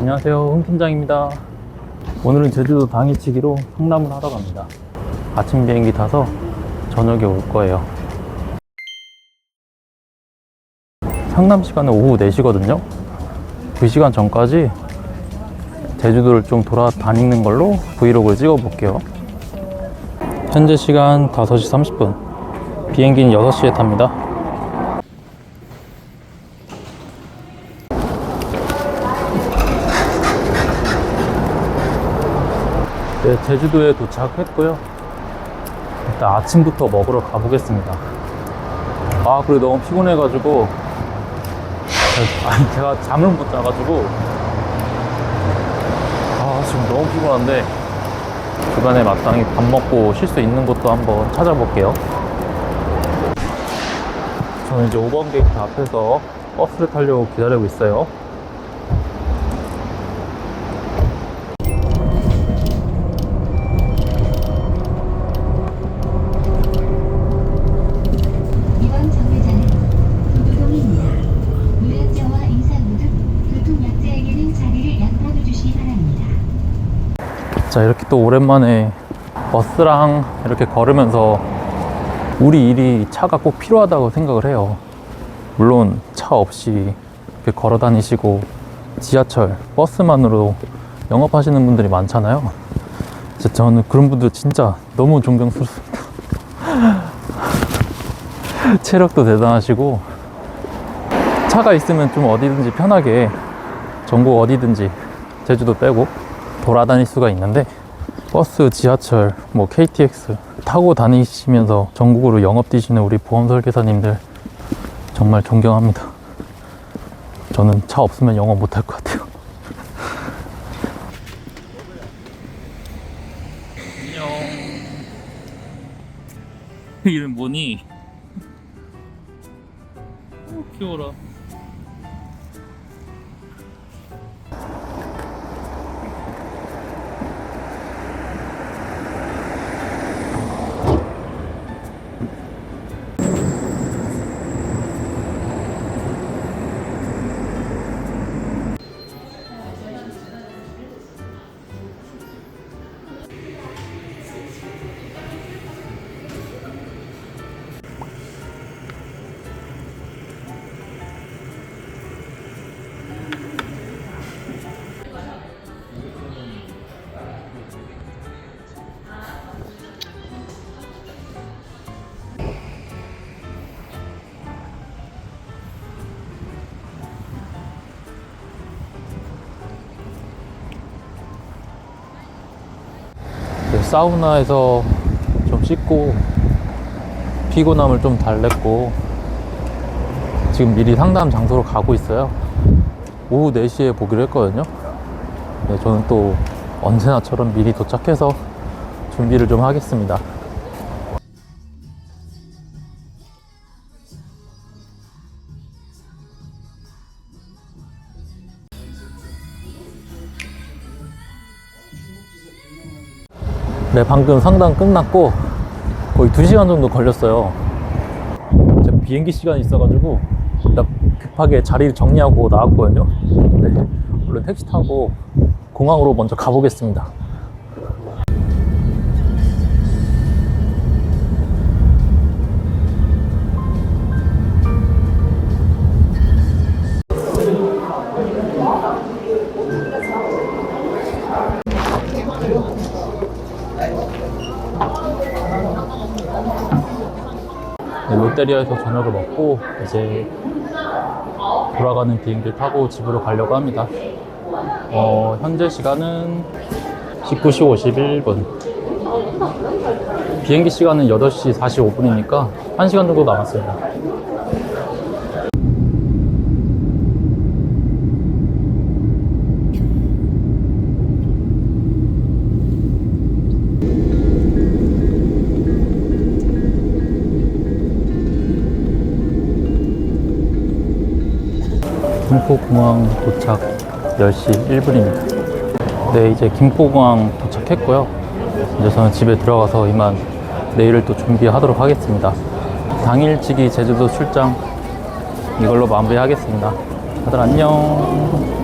안녕하세요. 홍 팀장입니다. 오늘은 제주도 당일치기로 성남을 하러 갑니다. 아침 비행기 타서 저녁에 올 거예요. 상남 시간은 오후 4시거든요. 그 시간 전까지 제주도를 좀 돌아다니는 걸로 브이로그를 찍어 볼게요. 현재 시간 5시 30분. 비행기는 6시에 탑니다 네, 제주도에 도착했고요. 일단 아침부터 먹으러 가보겠습니다. 아, 그래 너무 피곤해가지고 아니 제가 잠을 못 자가지고 아 지금 너무 피곤한데 주변에 마땅히 밥 먹고 쉴 수 있는 곳도 한번 찾아볼게요. 저는 이제 5번 게이트 앞에서 버스를 타려고 기다리고 있어요. 이번 정류장은 도도동입니다. 노약자와 임산부 등 교통약자에게는 자리를 양보해 주시기 바랍니다. 자 이렇게 또 오랜만에 버스랑 이렇게 걸으면서 우리 일이 차가 꼭 필요하다고 생각을 해요. 물론 차 없이 이렇게 걸어 다니시고 지하철 버스만으로 영업하시는 분들이 많잖아요. 저는 그런 분들 진짜 너무 존경스럽습니다. 체력도 대단하시고 차가 있으면 좀 어디든지 편하게 전국 어디든지 제주도 빼고 돌아다닐 수가 있는데 버스, 지하철, 뭐 KTX 타고 다니시면서 전국으로 영업 뛰시는 우리 보험 설계사님들 정말 존경합니다. 저는 차 없으면 영업 못할 것 같아요. 이름 뭐니? 오, 귀여워라. 사우나에서 좀 씻고 피곤함을 좀 달랬고 지금 미리 상담 장소로 가고 있어요. 오후 4시에 보기로 했거든요. 네, 저는 또 언제나처럼 미리 도착해서 준비를 좀 하겠습니다. 네, 방금 상담 끝났고 거의 2시간 정도 걸렸어요. 제 비행기 시간이 있어가지고 일단 급하게 자리를 정리하고 나왔거든요. 네, 얼른 택시 타고 공항으로 먼저 가보겠습니다. 롯데리아에서 저녁을 먹고 이제 돌아가는 비행기를 타고 집으로 가려고 합니다. 어, 현재 시간은 19시 51분. 비행기 시간은 8시 45분이니까 1시간 정도 남았습니다. 김포공항 도착 10시 1분입니다. 네, 이제 김포공항 도착했고요. 이제 저는 집에 들어가서 이만 내일을 또 준비하도록 하겠습니다. 당일치기 제주도 출장 이걸로 마무리하겠습니다. 다들 안녕.